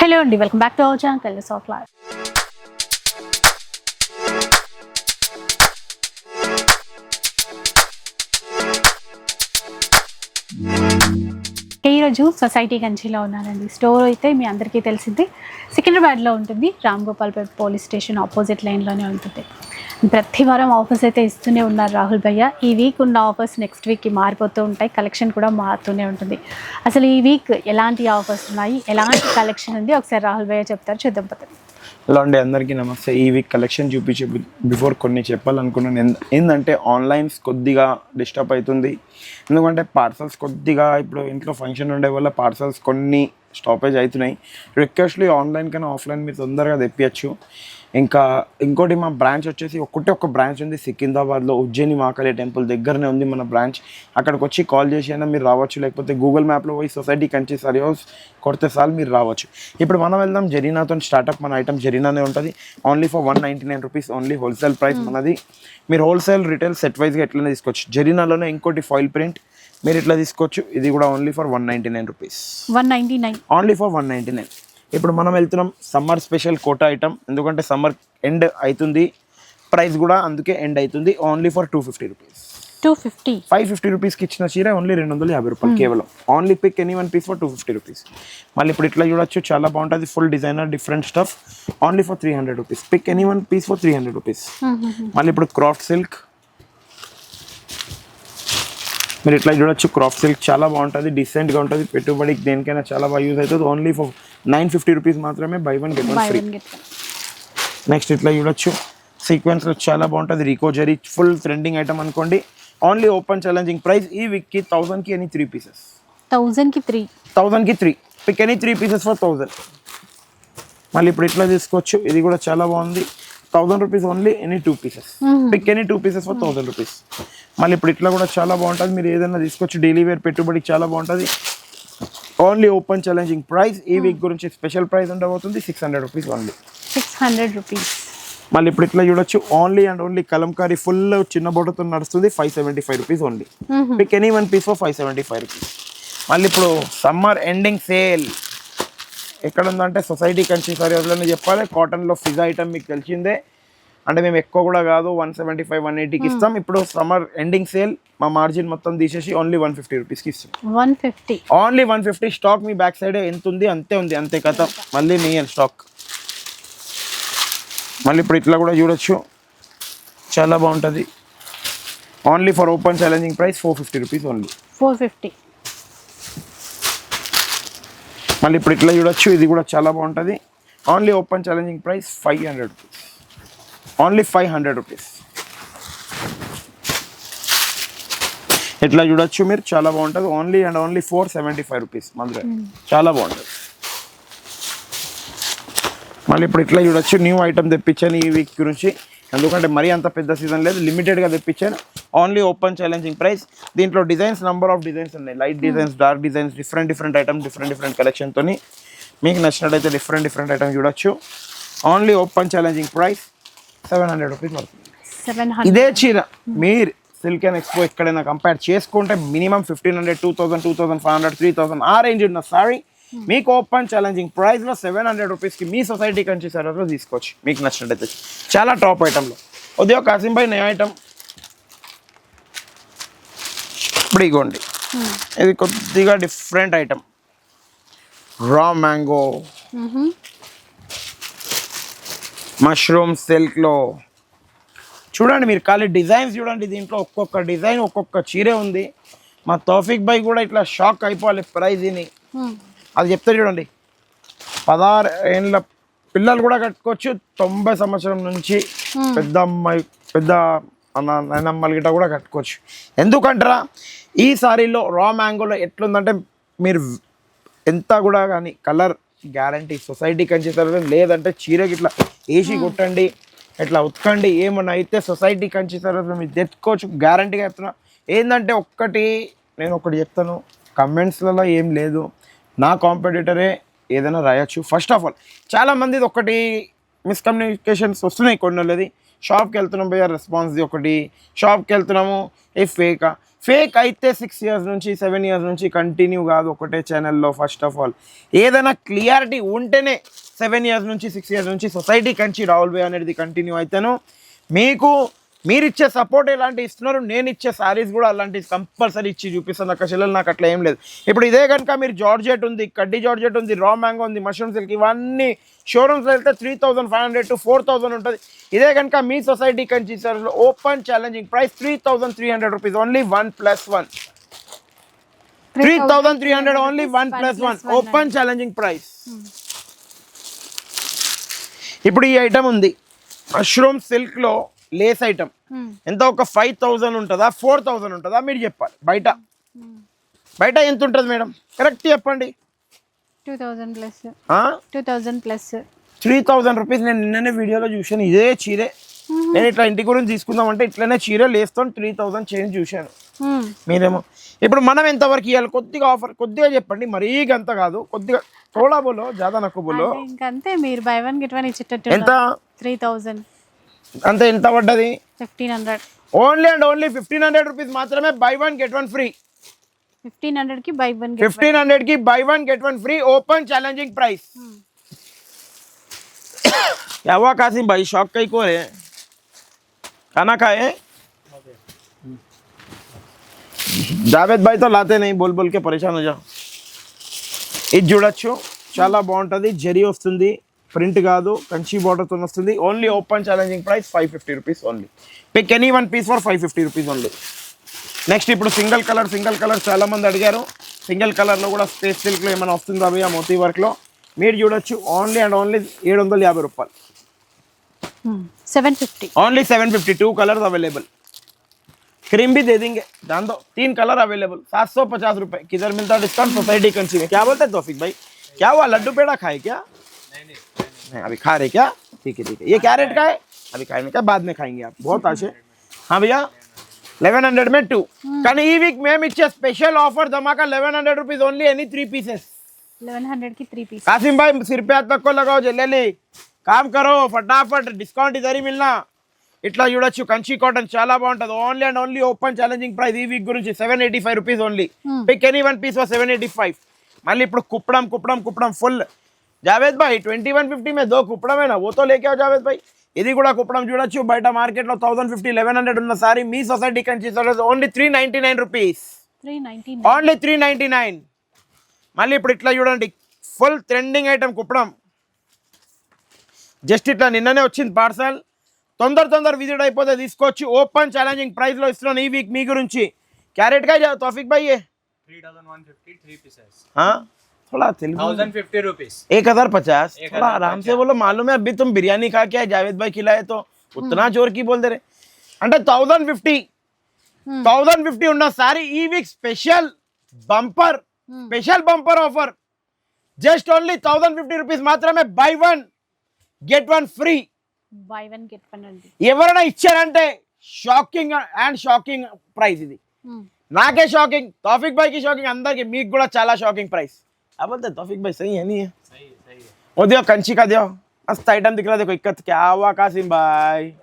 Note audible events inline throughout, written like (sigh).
Hello అండి welcome back to our channel colours of life ఈరోజు society కంచిలో ఉన్నానండి. స్టోర్ అయితే మీ అందరికీ తెలిసింది. సికింద్రాబాద్లో ఉంటుంది. Ram Gopalpet police station opposite లైన్లోనే ఉంటుంది. ప్రతి వారం ఆఫర్స్ అయితే ఇస్తూనే ఉన్నారు రాహుల్ భయ్య. ఈ వీక్ ఉన్న ఆఫర్స్ నెక్స్ట్ వీక్కి మారిపోతూ ఉంటాయి. కలెక్షన్ కూడా మారుతూనే ఉంటుంది. అసలు ఈ వీక్ ఎలాంటి ఆఫర్స్ ఉన్నాయి? ఎలాంటి కలెక్షన్ ఉంది? ఒకసారి రాహుల్ భయ్య చెప్తారు. చూద్దాం పదండి హలో అండి అందరికీ నమస్తే. ఈ వీక్ కలెక్షన్ చూపించే బిఫోర్ కొన్ని చెప్పాలనుకున్నాను. ఏంటంటే ఆన్లైన్స్ కొద్దిగా డిస్టర్బ్ అవుతుంది. ఎందుకంటే పార్సల్స్ కొద్దిగా ఇప్పుడు ఇంట్లో ఫంక్షన్ ఉండే వల్ల పార్సల్స్ కొన్ని స్టాపేజ్ అవుతున్నాయి. రిక్వెస్ట్లీ ఆన్లైన్ కన్నా ఆఫ్లైన్ మీరు తొందరగా తెప్పించచ్చు ఇంకా ఇంకోటి మా బ్రాంచ్ వచ్చేసి ఒక్కటే ఒక బ్రాంచ్ ఉంది సికింద్రాబాద్లో ఉజ్జయిని మహాకాళి టెంపుల్ దగ్గరనే ఉంది మన బ్రాంచ్. అక్కడికి వచ్చి కాల్ చేసి అయినా మీరు రావచ్చు లేకపోతే గూగుల్ మ్యాప్లో పోయి సొసైటీ కంచి సరి హౌస్ కొడితే సార్లు మీరు రావచ్చు. ఇప్పుడు మనం వెళ్దాం జరీనాతో స్టార్ట్అప్ మన ఐటమ్ జరీనానే ఉంటుంది. Only for one ninety nine rupees only wholesale price మనది. మీరు హోల్సేల్ రిటైల్ సెట్ వైజ్గా ఎట్లనే తీసుకోవచ్చు. జరీనాలోనే ఇంకోటి ఫాయిల్ ప్రింట్ మీరు ఇట్లా తీసుకోవచ్చు. ఇది కూడా only for one ninety nine rupees one ninety nine only for one ninety nine ఇప్పుడు మనం వెళ్తున్నాం సమ్మర్ స్పెషల్ కోటా ఐటమ్. ఎందుకంటే సమ్మర్ ఎండ్ అవుతుంది ప్రైస్ కూడా అందుకే ఎండ్ అవుతుంది only for two fifty rupees two fifty five fifty రూపీస్కి ఇచ్చిన చీర ఓన్లీ రెండు వందల యాభై రూపాయలు కేవలం. Only pick any one piece for two fifty rupees మళ్ళీ ఇప్పుడు ఇట్లా చూడొచ్చు చాలా బాగుంటుంది. Full designer different stuff only for three hundred rupees pick any one piece for three hundred rupees మళ్ళీ ఇప్పుడు క్రాఫ్ట్ సిల్క్ మీరు ఇట్లా చూడొచ్చు క్రాఫ్ట్ సిల్క్ చాలా బాగుంటుంది డిసెంట్గా ఉంటుంది పెట్టుబడికి దేనికైనా చాలా బాగా యూజ్ అవుతుంది. Only for nine fifty rupees మాత్రమే buy one get one free next ఇట్లా చూడొచ్చు సీక్వెన్స్లో చాలా బాగుంటుంది. రీకో జరీ ఫుల్ ట్రెండింగ్ ఐటమ్ అనుకోండి. ఓన్లీ ఓపెన్ ఛాలెంజింగ్ ప్రైస్ ఈ వీక్కి థౌసండ్కి ఎనీ త్రీ పీసెస్ థౌజండ్కి త్రీ థౌసండ్కి three pick any three pieces for thousand మళ్ళీ ఇప్పుడు ఇట్లా తీసుకోవచ్చు. ఇది కూడా చాలా బాగుంది. Thousand rupees only any two pieces. Pick any two pieces for thousand rupees. మళ్ళీ ఇప్పుడు ఇట్లా కూడా చాలా బాగుంటుంది. మీరు ఏదైనా తీసుకోవచ్చు డైలీ వేర్ పెట్టుబడికి చాలా బాగుంటుంది. ఓన్లీ ఓపెన్ ఛాలెంజింగ్ ప్రైస్ ఈ వీక్ గురించి స్పెషల్ ప్రైస్ ఉండబోతుంది. Six hundred rupees only six hundred rupees మళ్ళీ ఇప్పుడు ఇట్లా చూడొచ్చు. Only and only Kalamkari full చిన్న బొడతో నడుస్తుంది. Five seventy five rupees only pick any one piece for five seventy five rupees మళ్ళీ ఇప్పుడు సమ్మర్ ఎండింగ్ సేల్ ఎక్కడ ఉందంటే సొసైటీ కంచి సరిహద్దులోనే చెప్పాలి. కాటన్లో ఫిజా ఐటమ్ మీకు తెలిసిందే. అంటే మేము ఎక్కువ కూడా కాదు వన్ సెవెంటీ ఫైవ్ వన్ ఎయిటీకి ఇస్తాం. ఇప్పుడు సమ్మర్ ఎండింగ్ సేల్ మా మార్జిన్ మొత్తం తీసేసి ఓన్లీ వన్ ఫిఫ్టీ రూపీస్కి ఇస్తాం. One fifty. Only one fifty stock మీ బ్యాక్ సైడ్ ఎంత ఉంది అంతే ఉంది అంతే కథ. మళ్ళీ నీ స్టాక్ మళ్ళీ ఇప్పుడు ఇట్లా కూడా చూడొచ్చు. చాలా బాగుంటుంది. Only for open challenging price four fifty rupees only four fifty. మళ్ళీ ఇప్పుడు ఇట్లా చూడొచ్చు ఇది కూడా చాలా బాగుంటుంది. Only open challenging price five hundred rupees only five hundred rupees ఇట్లా చూడొచ్చు మీరు చాలా బాగుంటుంది. Only and only four seventy five rupees మందులో చాలా బాగుంటుంది. మళ్ళీ ఇప్పుడు ఇట్లా చూడొచ్చు న్యూ ఐటమ్ తెప్పించాను ఈ వీక్ గురించి. ఎందుకంటే మరీ అంత పెద్ద సీజన్ లేదు లిమిటెడ్గా తెప్పించాను. ఓన్లీ ఓపెన్ ఛాలెంజింగ్ ప్రైస్ దీంట్లో డిజైన్స్ నంబర్ ఆఫ్ డిజైన్స్ ఉన్నాయి. Light designs dark designs different different item different different కలెక్షన్తో మీకు నచ్చినట్టయితే డిఫరెంట్ డిఫరెంట్ ఐటమ్ చూడొచ్చు. Only open challenging price seven hundred rupees పడుతుంది. ఇదే చీర. మీరు సిల్క్ అండ్ ఎక్స్పో ఎక్కడైనా కంపేర్ చేసుకుంటే minimum fifteen hundred two thousand two thousand five hundred three thousand ఆ రేంజ్ ఉన్న సారీ మీకు ఓపెన్ ఛాలెంజింగ్ ప్రైస్లో సెవెన్ హండ్రెడ్ రూపీస్కి మీ సొసైటీ కంచి సర్వీస్లో తీసుకోవచ్చు. మీకు నచ్చినట్టయితే. చాలా టాప్ ఐటమ్లో ఉదయం కాసిం భాయ్ నే ఐటమ్ ఇప్పుడు ఇగోండి. ఇది కొద్దిగా different item raw mango mushroom సిల్క్లో చూడండి మీరు ఖాళీ డిజైన్స్ చూడండి. దీంట్లో ఒక్కొక్క డిజైన్ ఒక్కొక్క చీరే ఉంది. మా తౌఫిక్ భాయ్ కూడా ఇట్లా షాక్ అయిపోవాలి ప్రైజ్ ఇది అది చెప్తే చూడండి. పదహారు ఏళ్ళ పిల్లలు కూడా కట్టుకోవచ్చు. తొంభై సంవత్సరం నుంచి పెద్ద అమ్మాయి పెద్ద అన్న నాయనమ్మల గిట్ట కూడా కట్టుకోవచ్చు. ఎందుకంటారా? ఈ సారీలో రా మ్యాంగోలో ఎట్లుందంటే మీరు ఎంత కూడా కానీ కలర్ గ్యారంటీ సొసైటీ కంచి లేదంటే చీర గిట్లా వేసి కొట్టండి ఇట్లా ఉతకండి ఏమన్నా అయితే సొసైటీ కంచి తర్వాత మీరు తెచ్చుకోవచ్చు. గ్యారంటీగా చెప్తున్నా. ఏంటంటే ఒక్కటి నేను ఒకటి చెప్తాను. కమెంట్స్లలో ఏం లేదు. నా కాంపిటీటరే ఏదైనా రాయొచ్చు. ఫస్ట్ ఆఫ్ ఆల్ చాలామంది ఒకటి మిస్కమ్యూనికేషన్స్ వస్తున్నాయి కొన్ని వాళ్ళది షాప్కి వెళ్తున్నాం భయ్యా రెస్పాన్స్ది ఒకటి. షాప్కి వెళ్తున్నాము ఏ ఫేకా ఫేక్ అయితే సిక్స్ ఇయర్స్ నుంచి సెవెన్ ఇయర్స్ నుంచి కంటిన్యూ కాదు ఒకటే ఛానల్లో ఫస్ట్ ఆఫ్ ఆల్ ఏదైనా క్లియారిటీ ఉంటేనే సెవెన్ ఇయర్స్ నుంచి సిక్స్ ఇయర్స్ నుంచి సొసైటీ కంచి రాహుల్ భయ్ అనేది కంటిన్యూ అయితేను మీకు మీరు ఇచ్చే సపోర్ట్ ఎలాంటి ఇస్తున్నారు? నేను ఇచ్చే శారీస్ కూడా అలాంటి కంపల్సరీ ఇచ్చి చూపిస్తాను అక్క చెల్లెలు నాకు అట్లా ఏం లేదు. ఇప్పుడు ఇదే కనుక మీరు జార్జెట్ ఉంది కడ్డీ జార్జెట్ ఉంది రా మ్యాంగో ఉంది మష్రూమ్ సిల్క్ ఇవన్నీ షోరూమ్స్లో వెళ్తే three thousand five hundred to four thousand ఉంటుంది. ఇదే కనుక మీ సొసైటీ కంచి సార్లో open challenging price three thousand three hundred rupees only one plus one three thousand three hundred only one plus one open challenging price ఇప్పుడు ఈ item ఉంది. Mushroom సిల్క్లో Lay's item. ఎంత? ఒక ఫైవ్ థౌజండ్ ఉంటుందా? ఫోర్ థౌజండ్ ఉంటుందా? మీరు చెప్పాలి. బయట. బయట ఎంత ఉంటుంది మేడం? కరెక్ట్ చెప్పండి. Two thousand plus. Two thousand plus. Three thousand rupees నేను నిన్ననే వీడియోలో చూశాను. ఇదే చీరే. నేను ఇట్లా ఇంటి గురించి తీసుకుందామంటే ఇట్లనే చీర లేస్తాను త్రీ థౌజండ్ చేంజ్ చూశాను. మీరేమో. ఇప్పుడు మనం ఎంతవరకు ఇవ్వాలి కొద్దిగా ఆఫర్ కొద్దిగా చెప్పండి. మరీ అంత కాదు. కొద్దిగా తోడా బోలో జాదా నక్కు బోలో ఇంకంతే. మీరు బై వన్ గెట్ వన్ ఇచ్చేటట్టు ఎంత? త్రీ థౌజండ్ అంత ఎంత పడ్డది fifteen hundred only and only fifteen hundred rupees మాత్రమే buy one get one free fifteen హండ్రెడ్కి buy one get fifteen hundred की buy one get one free open challenging price क्या हुआ कासिम भाई शौक कई को है खाना खाए జావేద్ భాయ్ తో లాతే नहीं बोल बोल के परेशान हो जाओ ఇది చూడొచ్చు చాలా బాగుంటుంది జరీ వస్తుంది ప్రింట్ కాదు కంచి బార్డర్తో వస్తుంది only open challenging price five fifty rupees only pick any one piece for five fifty rupees only next ఇప్పుడు సింగిల్ కలర్ సింగిల్ కలర్ చాలా మంది అడిగారు సింగిల్ కలర్లో కూడా స్పేస్ సిల్క్లో ఏమైనా వస్తుందా భయ్యా మోతీ వర్క్లో మీరు చూడొచ్చు ఓన్లీ అండ్ ఓన్లీ ఏడు వందల యాభై రూపాయలు seven fifty only seven fifty two colour available cream भी दे देंगे जान दो तीन कलर अवेलेबल सात सौ पचास रुपए किधर मिलता है डिस्काउंट सोसाइटी कंसी में क्या बोलते हैं तौफिक भाई क्या हुआ लड्डू पेड़ा खाए क्या नहीं अभी खा रहे क्या ठीक है ठीक है ये क्या रेट का है अभी खाएंगे क्या बाद में खाएंगे आप बहुत अच्छे हाँ भैया లెవెన్ హండ్రెడ్ మే టూ కానీ ఈ వీక్ మేము ఇచ్చే స్పెషల్ ఆఫర్ ధమాకా eleven hundred rupees only any three pieces eleven హండ్రెడ్కి త్రీ పీస్ कासिम भाई सिर पे हाथ तक लगाओ जल्दी काम करो फटाफट డిస్కౌంట్ ఇదరి మిల్నా ఇట్లా చూడొచ్చు కంచి కాటన్ చాలా బాగుంటుంది only and only open challenging price ఈ వీక్ గురించి seven eighty five rupees only pick any one piece for seven eighty five మళ్ళీ ఇప్పుడు Kuppadam Kuppadam Kuppadam full Javed bhai twenty one fifty మే దో కుప్పడమేనా? ఓతో లేకే జావేద్ భాయ్? ఇది కూడా కుప్పడం చూడొచ్చు. బయట మార్కెట్లో థౌసండ్ ఫిఫ్టీ లెవెన్ హండ్రెడ్ ఉన్న సారీ మీ society consider only three ninety nine rupees only three ninety nine మళ్ళీ ఇప్పుడు ఇట్లా చూడండి. Full trending item Kuppadam. Just ఇట్లా నిన్ననే వచ్చింది పార్సల్ తొందర తొందర విజిట్ అయిపోతే తీసుకోవచ్చు. ఓపెన్ ఛాలెంజింగ్ ప్రైస్లో ఇస్తున్నాను ఈ వీక్ మీ గురించి. క్యారెట్గా తోఫిక్ బాయ్ three thousand three fifty three pieces हाँ थोड़ा तेलुगु थाउजेंड फिफ्टी रुपीज एक हजार पचास एक थोड़ा हजार आराम से बोलो मालूम है अभी तुम बिरयानी खा के आए, जावेद भाई खिलाए तो उतना जोर की बोल दे रहे అంటే థౌజండ్ ఫిఫ్టీ థౌజండ్ ఫిఫ్టీ ఉన్న సారీ ఈ week special bumper special bumper offer just only thousand fifty rupees మాత్రమే buy one get one free buy one get one అండి ఎవరైనా ఇచ్చారంటే షాకింగ్ అండ్ షాకింగ్ ప్రైస్ ఇది నాకే షాకింగ్ తౌఫిక్ भाई की షాకింగ్ అందరికి మీకు కూడా చాలా షాకింగ్ ప్రైస్ क्या बोलते हैं तौफिक भाई सही है नहीं है सही है सही है वो दियो कंची का दियो मस्त आइटम दिख रहा है देखो इक्कत क्या हुआ कासिम भाई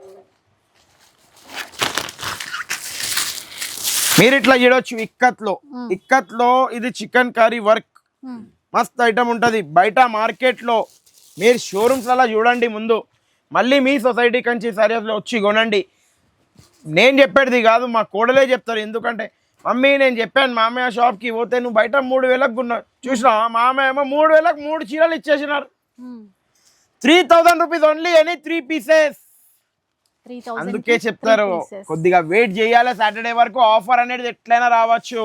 మీరు ఇట్లా చూడొచ్చు ఇక్కత్లో ఇక్కత్లో ఇది చికెన్ కర్రీ వర్క్ మస్త్ ఐటమ్ ఉంటుంది బయట మార్కెట్లో మీరు షోరూమ్స్లలో చూడండి ముందు మళ్ళీ మీ సొసైటీ కంచి సరియస్లో వచ్చి కొనండి నేను చెప్పేది కాదు మా కోడలే చెప్తారు ఎందుకంటే మమ్మీ నేను చెప్పాను మామయ్య షాప్కి పోతే నువ్వు బయట మూడు వేలకు కొన్నా చూసినావా? మామయ్య ఏమో మూడు వేలకు మూడు చీరలు ఇచ్చేసినారు. Three thousand rupees only any three pieces thousand అందుకే చెప్తారు కొద్దిగా వెయిట్ చేయాలి సాటర్డే వరకు ఆఫర్ అనేది ఎట్లయినా రావచ్చు.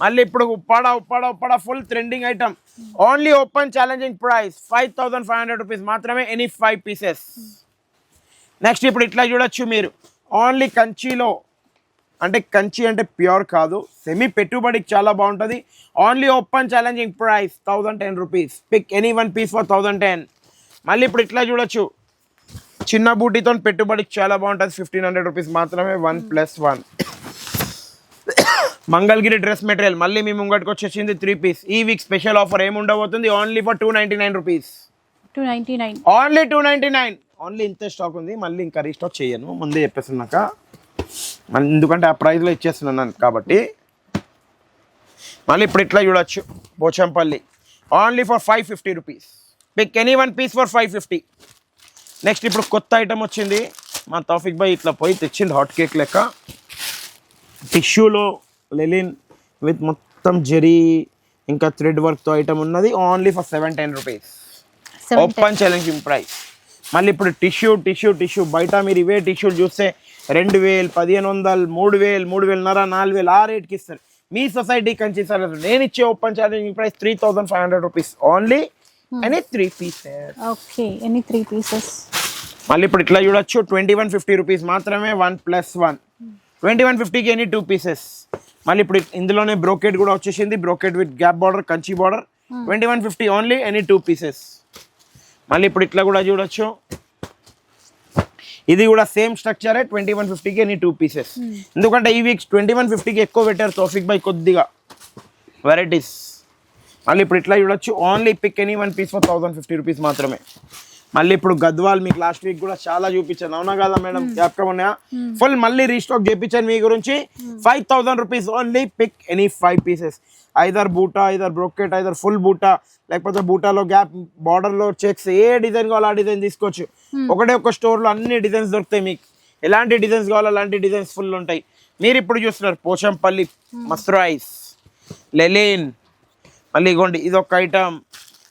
మళ్ళీ ఇప్పుడు Uppada Uppada Uppada full trending item only open challenging price five thousand five hundred rupees మాత్రమే ఎనీ ఫైవ్ పీసెస్ నెక్స్ట్ ఇప్పుడు ఇట్లా చూడొచ్చు మీరు. ఓన్లీ కంచిలో అంటే కంచి అంటే ప్యూర్ కాదు. సెమీ పెట్టుబడికి చాలా బాగుంటుంది. Only open challenging price thousand ten rupees pick any one piece for thousand ten మళ్ళీ ఇప్పుడు ఇట్లా చూడొచ్చు. చిన్న బూటీతో పెట్టుబడికి చాలా బాగుంటుంది. ఫిఫ్టీన్ హండ్రెడ్ రూపీస్ మాత్రమే one plus one Mangalagiri dress material. మళ్ళీ మీ ముంగటికి వచ్చేసింది త్రీ పీస్ ఈ వీక్ స్పెషల్ ఆఫర్ ఏమి ఉండబోతుంది? Only for two ninety nine rupees two ninety nine only two ninety nine only ఇంతే స్టాక్ ఉంది. మళ్ళీ ఇంకా రీస్టాక్ చేయను. ముందే చెప్పేస్తున్నాక మళ్ళీ ఎందుకంటే ఆ ప్రైస్లో ఇచ్చేస్తున్నాను కాబట్టి. మళ్ళీ ఇప్పుడు ఇట్లా చూడొచ్చు. Pochampally only for five fifty rupees pick any one piece for five fifty next ఇప్పుడు కొత్త ఐటమ్ వచ్చింది. మా తౌఫిక్ భాయ్ ఇట్లా పోయి తెచ్చింది హాట్ కేక్ లెక్క. టిష్యూలో లెలిన్ విత్ మొత్తం జెరీ ఇంకా థ్రెడ్ వర్క్తో ఐటమ్ ఉన్నది. Only for seven ten rupees open challenging price మళ్ళీ ఇప్పుడు టిష్యూ టిష్యూ టిష్యూ బయట మీరు ఇవే టిష్యూలు చూస్తే రెండు వేలు పదిహేను వందలు మూడు వేలు మూడు వేలున్నర నాలుగు వేలు ఆ రేట్కి ఇస్తారు. మీ సొసైటీ కంచి సార్ నేను ఇచ్చే open challenging price three thousand five hundred rupees. Only అని three pieces okay any three pieces మళ్ళీ ఇప్పుడు ఇట్లా చూడొచ్చు ట్వంటీ వన్ ఫిఫ్టీ రూపీస్ మాత్రమే one plus one twenty one ఫిఫ్టీకి ఎనీ టూ పీసెస్ మళ్ళీ ఇప్పుడు ఇందులోనే బ్రోకెట్ కూడా వచ్చేసింది. Brocade with gap border Kanchi border twenty one fifty only any two pieces మళ్ళీ ఇప్పుడు ఇట్లా కూడా చూడొచ్చు. ఇది కూడా సేమ్ స్ట్రక్చరే ట్వంటీ వన్ ఫిఫ్టీకి ఎనీ టూ పీసెస్ ఎందుకంటే ఈ వీక్స్ ట్వంటీ వన్ ఫిఫ్టీకి ఎక్కువ పెట్టారు తోఫిక్ బై కొద్దిగా. వెరైటీస్ మళ్ళీ ఇప్పుడు ఇట్లా చూడొచ్చు only pick any one piece for thousand fifty rupees మాత్రమే. మళ్ళీ ఇప్పుడు గద్వాల్ మీకు లాస్ట్ వీక్ కూడా చాలా చూపించాను. అవునా కదా మేడం? జ్ఞాపకం ఉన్నాయా? ఫుల్ మళ్ళీ రీస్టాక్ చేయించాను మీ గురించి. Five thousand rupees only pick any five pieces either buta either brocade either full buta లేకపోతే బూటాలో గ్యాప్ బార్డర్లో చెక్స్ ఏ డిజైన్ కావాలో ఆ డిజైన్ తీసుకోవచ్చు. ఒకటే ఒక స్టోర్లో అన్ని డిజైన్స్ దొరుకుతాయి మీకు. ఎలాంటి డిజైన్స్ కావాలో అలాంటి డిజైన్స్ ఫుల్ ఉంటాయి. మీరు ఇప్పుడు చూస్తున్నారు పోచంపల్లి మస్ట్రైస్ లెలిన్. మళ్ళీ ఇగోండి ఇది ఒక ఐటమ్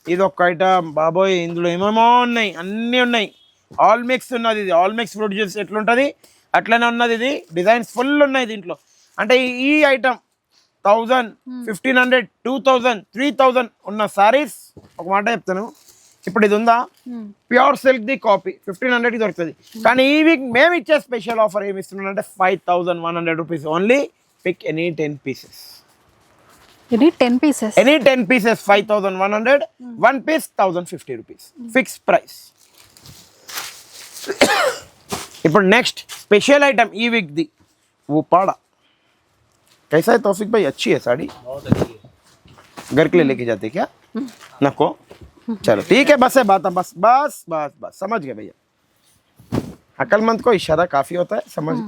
ఇది ఒక ఐటమ్ బాబోయ్ ఇందులో ఏమేమో ఉన్నాయి అన్నీ ఉన్నాయి. ఆల్ మిక్స్ ఉన్నది ఇది. ఆల్ మిక్స్ ఫ్రూట్ జ్యూస్ ఎట్లుంటుంది? అట్లనే ఉన్నది ఇది. డిజైన్స్ ఫుల్ ఉన్నాయి దీంట్లో. అంటే ఈ- item thousand fifteen hundred two thousand three thousand ఉన్న సారీస్ ఒక మాట చెప్తాను. ఇప్పుడు ఇది ఉందా? Pure silk the copy fifteen హండ్రెడ్కి దొరుకుతుంది. కానీ ఈ వీక్ మేము ఇచ్చే స్పెషల్ ఆఫర్ ఏమి ఇస్తున్నాం అంటే five thousand one hundred rupees only pick any ten pieces ఇది ten pieces any ten pieces five thousand one hundred one piece thousand fifty rupees fix price ఇప్పుడు నెక్స్ట్ स्पेशल आइटम ई week दी वो पाड़ा कैसा है तौफिक भाई अच्छी है साड़ी बहुत अच्छी है। घर के लिए लेके जाते क्या? नको चलो ठीक है बस है बात बस बस बस बस समझ गए भैया। అకల్మంత్ కో ఇషారా కాఫీ అవుతాయి సమజ్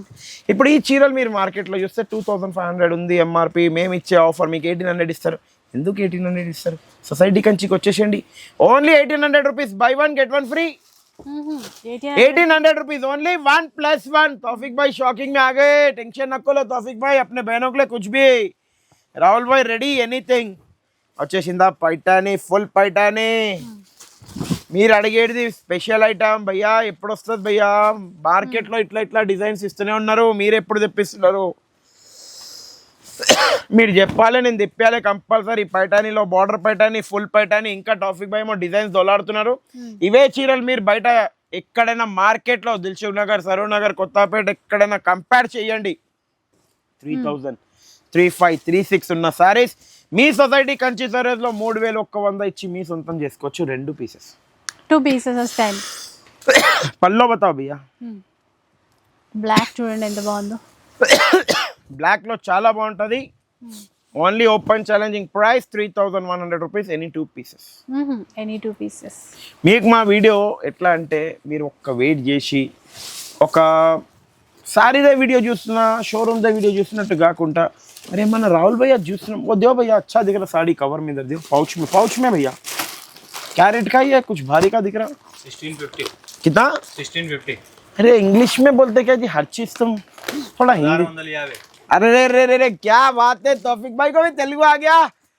ఇప్పుడు ఈ చీరలు మీరు మార్కెట్లో చూస్తే టూ థౌసండ్ ఫైవ్ హండ్రెడ్ ఉంది ఎంఆర్పి మేము ఇచ్చే ఆఫర్ మీకు ఎయిటీన్ హండ్రెడ్ ఇస్తారు ఎందుకు ఎయిటీన్ హండ్రెడ్ ఇస్తారు సొసైటీ కంచికి వచ్చేసేయండి only eighteen hundred rupees buy one get one free eighteen hundred rupees only one plus one Taufiq भाई शॉकिंग में आ गए टेंशन न लो तौफिक भाई अपने बहनों के लिए कुछ भी రాహుల్ భాయ్ రెడీ ఎనీథింగ్ వచ్చేసిందా పైటాని ఫుల్ పైటాని మీరు అడిగేది స్పెషల్ ఐటమ్ భయ్యా ఎప్పుడు వస్తుంది భయ్యా మార్కెట్లో ఇట్లా ఇట్లా డిజైన్స్ ఇస్తూనే ఉన్నారు మీరు ఎప్పుడు తెప్పిస్తున్నారు? మీరు చెప్పాలి నేను తెప్పాలి కంపల్సరీ పైటానీలో బార్డర్ పైటాని ఫుల్ పైటాని ఇంకా టాపిక్ భయ ఏమో డిజైన్స్ దొలాడుతున్నారు. ఇవే చీరలు మీరు బయట ఎక్కడైనా మార్కెట్లో దిల్సుఖ్ నగర్ సరూర్ నగర్ కొత్తపేట ఎక్కడైనా కంపేర్ చేయండి. Three thousand three five three six ఉన్న సారీస్ మీ సొసైటీ కంచి సారీస్లో మూడు వేలు ఒక్క వంద ఇచ్చి మీ సొంతం చేసుకోవచ్చు రెండు పీసెస్ టూ పీసెస్ స్టైల్ పల్లో బతావు భయ్యా బ్లాక్ చూడండి ఎంత బాగుందో. బ్లాక్లో చాలా బాగుంటుంది. Only open challenging price three thousand one hundred rupees any two pieces any two pieces మీకు మా వీడియో ఎట్లా అంటే మీరు ఒక్క వెయిట్ చేసి ఒక సారీదే వీడియో చూస్తున్నా షోరూమ్దే వీడియో చూసినట్టు కాకుండా అరే మన రాహుల్ భయ్య చూస్తున్నాం ఓ దేవ భయ్యా అచ్చా దగ్గర సాడీ కవర్ మీద దేవ్ పౌచ్ పౌచ్ మే क्या रेट का ही है कुछ भारी का दिख रहा सिक्सटीन फिफ्टी कितना सिक्सटीन फिफ्टी अरे इंग्लिश में बोलते क्या जी हर चीज तुम थोड़ा हिंदी వందల యాభై अरे रे रे रे रे क्या बात है तौफिक भाई को भी तेलुगु आ गया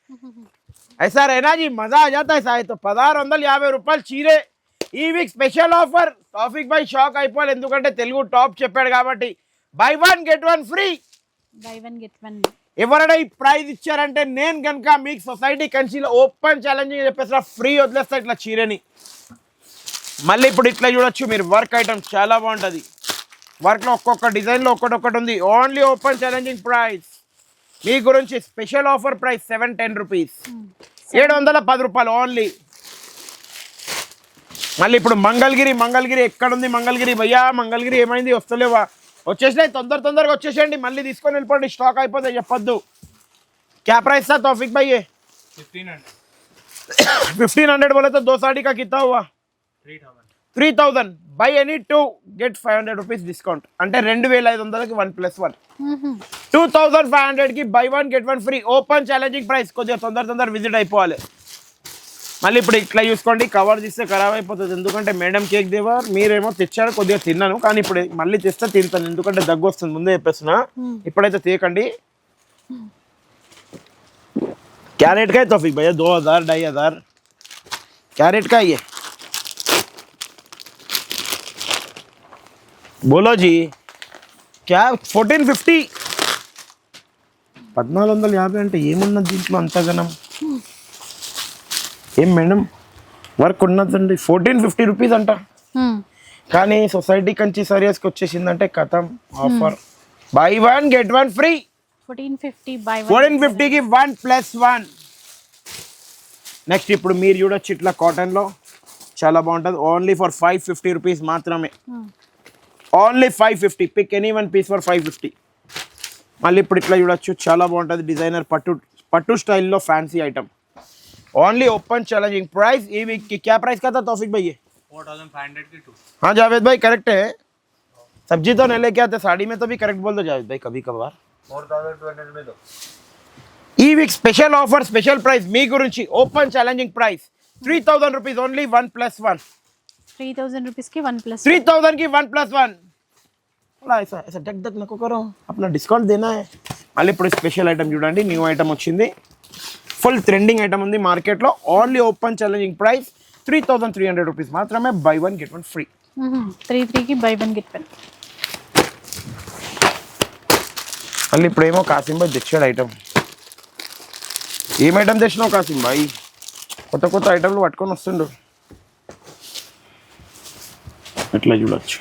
(laughs) ऐसा रहना जी मजा आ जाता है साहे तो పదహారు వందల యాభై రూపాయలు చీరే ఈ week special offer topic by shock అయిపోవాలి ఎందుకంటే తెలుగు టాప్ చెప్పాడు కాబట్టి buy one get one free buy one get one ఎవరైనా ఈ ప్రైజ్ ఇచ్చారంటే నేను కనుక మీకు సొసైటీ కన్సీలో ఓపెన్ ఛాలెంజింగ్ చెప్పేసి ఫ్రీ వదిలేస్తా ఇట్లా చీరని. మళ్ళీ ఇప్పుడు ఇట్లా చూడొచ్చు మీరు వర్క్ ఐటమ్ చాలా బాగుంటుంది. వర్క్లో ఒక్కొక్క డిజైన్లో ఒక్కొక్కటి ఉంది. ఓన్లీ ఓపెన్ ఛాలెంజింగ్ ప్రైస్ మీ గురించి special offer price seven ten rupees ఏడు వందల పది రూపాయలు ఓన్లీ మళ్ళీ ఇప్పుడు మంగళగిరి మంగళగిరి ఎక్కడుంది? మంగళగిరి భయ్యా మంగళగిరి ఏమైంది? వస్తలేవా? వచ్చేసినాయి తొందర తొందరగా వచ్చేసేయండి మళ్ళీ తీసుకొని వెళ్ళిపోండి స్టాక్ అయిపోతే చెప్పొద్దు क्या प्राइस था तौफिक भाई ये ఫిఫ్టీన్ హండ్రెడ్ फिफ्टीन हंड्रेड बोले तो दो साड़ी का कितना हुआ three thousand three thousand buy any two get five hundred rupees discount అంటే రెండు వేల ఐదు వందలకి one plus one two thousand five హండ్రెడ్కి buy one get one free open challenging price కొద్దిగా తొందర తొందర విజిట్ అయిపోవాలి మళ్ళీ ఇప్పుడు ఇట్లా చూసుకోండి కవర్ తీస్తే ఖరాబ్ అయిపోతుంది ఎందుకంటే మేడం కేక్ దేవర్ మీరేమో తెచ్చారు కొద్దిగా తిన్నాను కానీ ఇప్పుడు మళ్ళీ తెస్తే తింటాను ఎందుకంటే దగ్గు వస్తుంది ముందే చెప్పేస్తున్నా ఇప్పుడైతే తీయకండి कैरेट का है तोफिक भैया दो हजार ढाई हजार कैरेट का ही है बोलो जी क्या ఫోర్టీన్ ఫిఫ్టీ పద్నాలుగు వందల యాభై అంటే ఏమున్నది దీంట్లో అంతగనం ఏం మేడం? వర్క్ ఉన్నదండి. ఫోర్టీన్ ఫిఫ్టీ రూపీస్ అంట. కానీ సొసైటీ కంచి సరియస్కి వచ్చేసిందంటే కథం. Offer. Buy one get one free fourteen fifty buy fourteen ఫిఫ్టీకి వన్ ప్లస్ వన్ నెక్స్ట్ ఇప్పుడు మీరు చూడొచ్చు ఇట్లా కాటన్లో. చాలా బాగుంటుంది. Only for five fifty rupees మాత్రమే. Only five fifty pick any one piece for five fifty మళ్ళీ ఇప్పుడు ఇట్లా చూడొచ్చు. చాలా బాగుంటుంది. డిజైనర్ పట్టు పట్టు స్టైల్లో fancy item only open challenging price ई वीक की क्या प्राइस का था तौफिक भाई ये? हाँ जावेद भाई करेक्ट है। सब्ज़ी तो नहीं लेके आते साड़ी में तो भी करेक्ट बोल दो जावेद भाई कभी कभार। ఈ week special offer special price మీ గురించి open challenging price three thousand rupees only one plus one three thousand rupees की वन प्लस थ्री थाउज़ेंड की वन प्लस वन थोड़ा ऐसा ऐसा डक डक नको करो अपना डिस्काउंट देना है। మళ్ళీ ఇప్పుడు స్పెషల్ ఐటమ్ చూడండి न्यू ఐటమ్ వచ్చింది ఫుల్ ట్రెండింగ్ ఐటమ్ ఉంది మార్కెట్లో. Only open challenging price three thousand three hundred rupees మాత్రమే buy one get one free three త్రీకి బై వన్ గెట్ వన్ మళ్ళీ ఇప్పుడేమో కాసిం బాయ్ తెచ్చాడు ఐటమ్ ఏం ఐటమ్ తెచ్చినావు కాసిం బాయ్ కొత్త కొత్త ఐటమ్లు పట్టుకొని వస్తుండు. ఎట్లా చూడొచ్చు.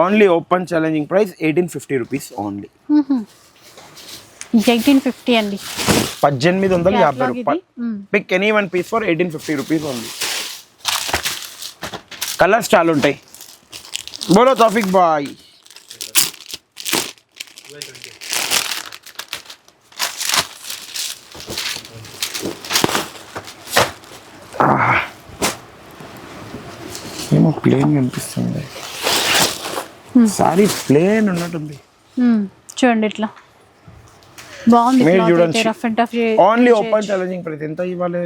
Only open challenging price eighteen fifty rupees only eighteen fifty అండి. పద్దెనిమిది వందల యాభై. రూపాయలు. Pick any one piece for eighteen fifty rupees only colours చాలా ఉంటాయి. బోలో తోఫిక్ బాయ్ ఏమో ప్లేన్ కనిపిస్తుంది. సారీ ప్లేన్ ఉన్నట్టుంది. చూడండి ఇట్లా. బాగుంది మీరు చూడండి. Rough and tough only open challenging price ఎంత ఇవ్వాలి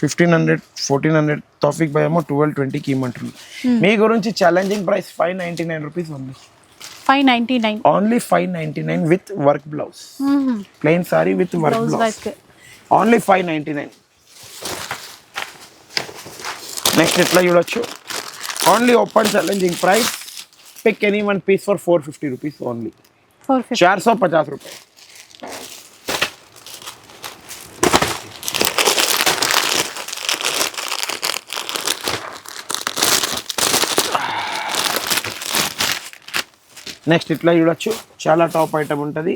fifteen hundred fourteen hundred topic by ఏమో ట్వెల్వ్ ట్వంటీకి ఇమ్మంటుంది మీ గురించి challenging price five ninety nine rupees ఉంది five ninety nine only five ninety nine with work blouse plain sari with work blouse blouse work only five ninety nine next ఎట్లా చూడొచ్చు only open challenging price pick any one piece for four fifty rupees only four fifty चार सौ पचास रुपये next ఇట్లా చూడొచ్చు. చాలా top item ఉంటుంది.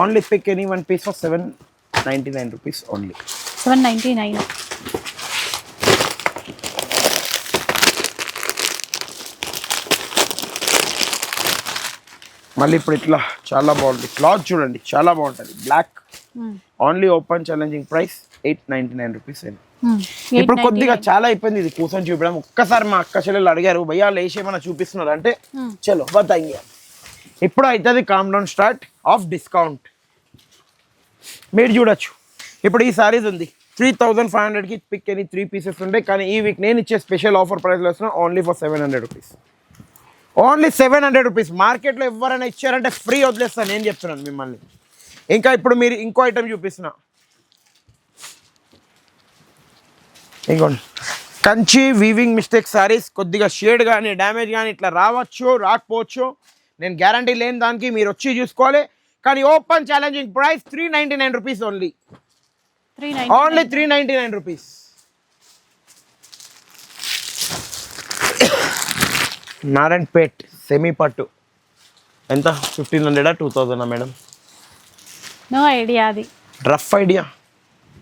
Only pick any one piece for seven ninety nine rupees only seven ninety nine మళ్ళీ ఇప్పుడు ఇట్లా చాలా బాగుంటుంది క్లాత్ చూడండి చాలా బాగుంటుంది. Black only open challenging price eight ninety nine rupees అండి ఇప్పుడు కొద్దిగా చాలా అయిపోయింది ఇది. కూర్చొని చూపడం. ఒక్కసారి మా అక్క చెల్లెలు అడిగారు భయ్యా లేచి ఏమైనా చూపిస్తున్నారు? అంటే చలో బతాయి ఇప్పుడు అవుతుంది calm down start of discount మీరు చూడొచ్చు. ఇప్పుడు ఈ సారీస్ ఉంది. త్రీ థౌజండ్ ఫైవ్ హండ్రెడ్కి పిక్ అని త్రీ పీసెస్ ఉంటాయి కానీ ఈ వీక్ నేను ఇచ్చే స్పెషల్ ఆఫర్ ప్రైస్లో వస్తున్నా only for seven hundred rupees only seven hundred rupees మార్కెట్లో ఎవరైనా ఇచ్చారంటే ఫ్రీ వదిలేస్తాను నేను చెప్తున్నాను మిమ్మల్ని. ఇంకా ఇప్పుడు మీరు ఇంకో ఐటమ్ చూపిస్తున్నా. ఇంకోండి కంచి వీవింగ్ మిస్టేక్ సారీస్ కొద్దిగా షేడ్ కానీ డ్యామేజ్ కానీ ఇట్లా రావచ్చు రాకపోవచ్చు నేను గ్యారంటీ లేని దానికి మీరు వచ్చి చూసుకోవాలి కానీ open challenging price three ninety nine rupees only three only nine three ninety nine rupees Narayanpet semi పట్టు ఎంత ఫిఫ్టీన్ హండ్రెడా టూ థౌజండా మేడం నో ఐడియా అది रफ आइडिया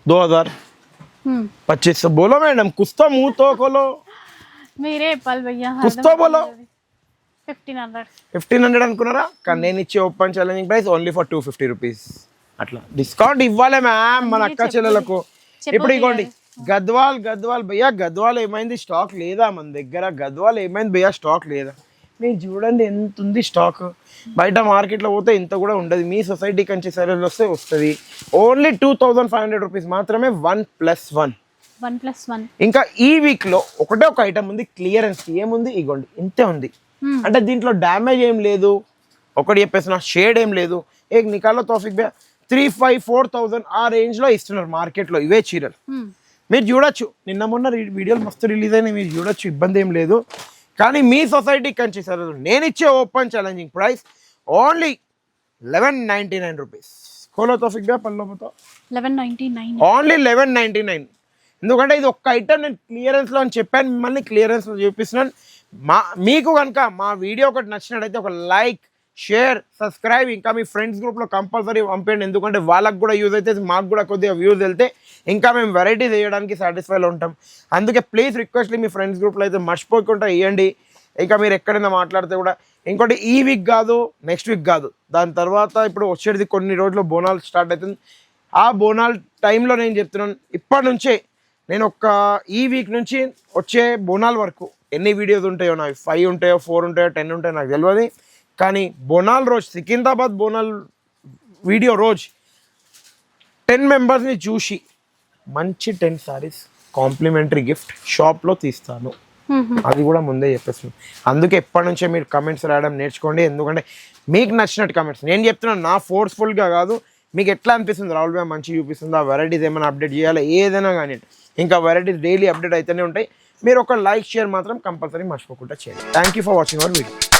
दो हजार पच्चीस सौ बोलो मैडम कुछ तो मुंह तो खोलो మీరే చెప్పాలి భయ్యా कुछ तो बोलो ఫిఫ్టీన్ హండ్రెడ్. అనుకున్నారా? కానీ నేను ఇచ్చే open challenging price only for two fifty rupees అట్లా. డిస్కౌంట్ ఇవ్వాలి మ్యామ్ మన అక్క చెల్లెలకు. ఇప్పుడు ఇగోండి. గద్వాల్ గద్వాల్ భయ్యా గద్వాల్ ఏమైంది? స్టాక్ లేదా మన దగ్గర? గద్వాల్ ఏమైంది భయ్యా? స్టాక్ లేదా? మీరు చూడండి ఎంత ఉంది స్టాక్ బయట మార్కెట్లో పోతే ఇంత కూడా ఉండదు. మీ సొసైటీ కంచి సరే వస్తే వస్తుంది. Only two thousand five hundred rupees మాత్రమే one plus one one plus one ఇంకా ఈ వీక్లో ఒకటే ఒక ఐటమ్ ఉంది క్లియరెన్స్ ఏముంది? ఇగోండి. ఇంతే ఉంది. అంటే దీంట్లో డ్యామేజ్ ఏం లేదు. ఒకటి చెప్పేసిన షేడ్ ఏం లేదు. ఏ నికాలో తోఫిక్ బే. త్రీ ఫైవ్ ఫోర్ థౌజండ్ ఆ రేంజ్లో ఇస్తున్నారు మార్కెట్లో ఇవే చీరలు. మీరు చూడొచ్చు. నిన్న మొన్న వీడియోలు మస్తు రిలీజ్ అయినాయి. మీరు చూడొచ్చు. ఇబ్బంది ఏం లేదు. కానీ మీ సొసైటీ కంచి సరే నేను ఇచ్చే open challenging price only eleven ninety nine rupees కోలో తోఫిక్గా పల్లెపోతా eleven ninety nine only eleven ninety nine ఎందుకంటే ఇది ఒక్క ఐటమ్ నేను క్లియరెన్స్లో అని చెప్పాను. మిమ్మల్ని క్లియరెన్స్లో చూపిస్తున్నాను. మా మీకు కనుక మా వీడియో ఒకటి నచ్చినట్టయితే ఒక లైక్ షేర్ సబ్స్క్రైబ్ ఇంకా మీ ఫ్రెండ్స్ గ్రూప్లో కంపల్సరీ పంపేయండి. ఎందుకంటే వాళ్ళకు కూడా యూజ్ అయితే మాకు కూడా కొద్దిగా వ్యూస్ వెళ్తే ఇంకా మేము వెరైటీస్ వేయడానికి సాటిస్ఫైలో ఉంటాం. అందుకే ప్లీజ్ రిక్వెస్ట్లీ మీ ఫ్రెండ్స్ గ్రూప్లో అయితే మర్చిపోకుండా వేయండి. ఇంకా మీరు ఎక్కడైనా మాట్లాడితే కూడా ఇంకోటి ఈ వీక్ కాదు నెక్స్ట్ వీక్ కాదు. దాని తర్వాత ఇప్పుడు వచ్చేది కొన్ని రోజులు బోనాలు స్టార్ట్ అవుతుంది. ఆ బోనాల్ టైంలో నేను చెప్తున్నాను ఇప్పటి నుంచే నేను ఒక ఈ వీక్ నుంచి వచ్చే బోనాల్ వరకు ఎన్ని వీడియోస్ ఉంటాయో నాకు ఫైవ్ ఉంటాయో ఫోర్ ఉంటాయో టెన్ ఉంటాయో నాకు తెలియదు కానీ బోనాల్ రోజు సికింద్రాబాద్ బోనాల్ వీడియో రోజు టెన్ మెంబర్స్ని చూసి మంచి టెన్ సారీస్ కాంప్లిమెంటరీ గిఫ్ట్ షాప్లో తీస్తాను. అది కూడా ముందే చెప్పేస్తున్నాను. అందుకే ఎప్పటి నుంచే మీరు కమెంట్స్ రాయడం నేర్చుకోండి. ఎందుకంటే మీకు నచ్చినట్టు కమెంట్స్ నేను చెప్తున్నాను నా ఫోర్స్ఫుల్గా కాదు. మీకు ఎట్లా అనిపిస్తుంది? రాహుల్ భాయ్ మంచి చూపిస్తుందా? వెరైటీస్ ఏమైనా అప్డేట్ చేయాలి? ఏదైనా కానీ ఇంకా వెరైటీస్ డైలీ అప్డేట్ అయితేనే ఉంటాయి. మీరు ఒక లైక్ షేర్ మాత్రం కంపల్సరీ మర్చిపోకుండా చేయండి. Thank you for watching our video